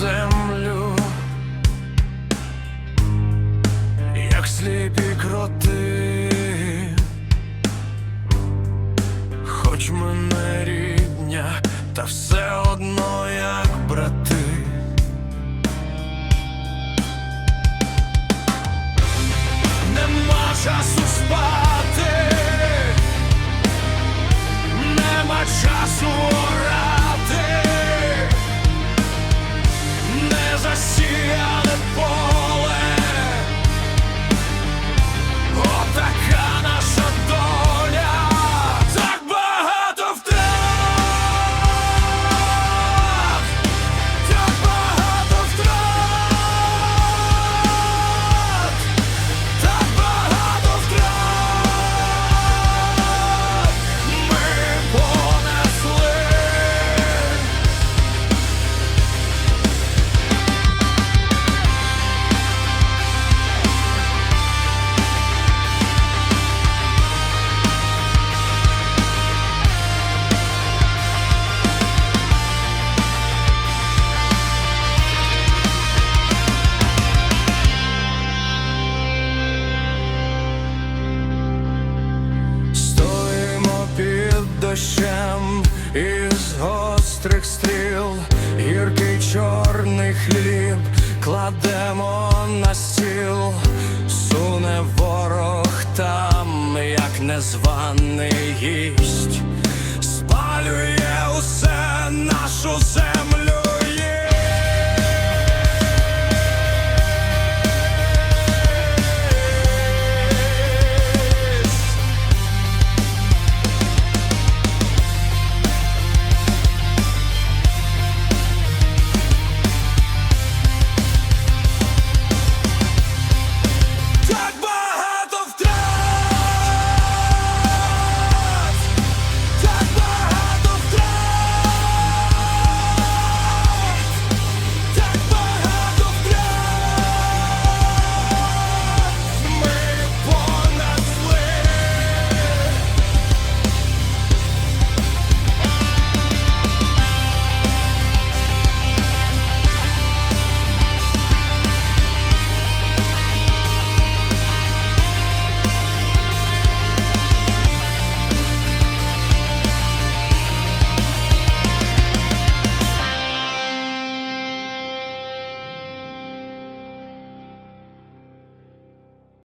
землю, як сліпі кроти, хоч мене рідня, та все одно як брати. Нема часу спати. Дощем із гострих стріл, гіркий чорний хліб кладемо на стіл, суне ворог там, як незваний гість, спалює усе нашу землю.